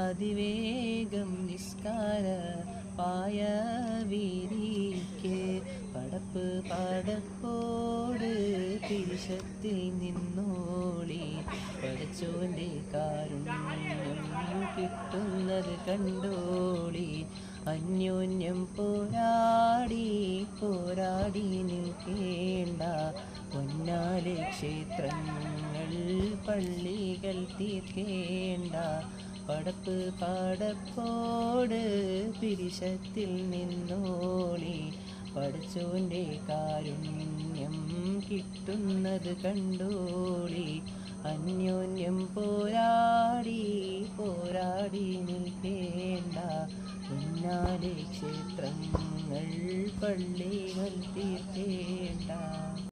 അതിവേഗം നിസ്കാര പായ വീരിക്ക് പടപ്പ് പടപ്പോട് തിരിശത്തിൽ നിന്നോളി. പഠിച്ചോന്റെ കാരുണ്യം കിട്ടുന്നത് കണ്ടോളി. അന്യോന്യം പോരാടി പോരാടി നിൽക്കേണ്ട. പൊന്നാലെ ക്ഷേത്രങ്ങൾ പള്ളികൾ തീർക്കേണ്ട. പടപ്പ് പടപ്പോട് പിരിശത്തിൽ നിന്നോളി പഠിച്ചോന്റെ കാരുണ്യം കിട്ടുന്നത് കണ്ടോളി. അന്യോന്യം പോരാടി പോരാടി നിൽക്കേണ്ട. പിന്നാലെ ക്ഷേത്രങ്ങൾ പള്ളികൾ തീർക്കേണ്ട.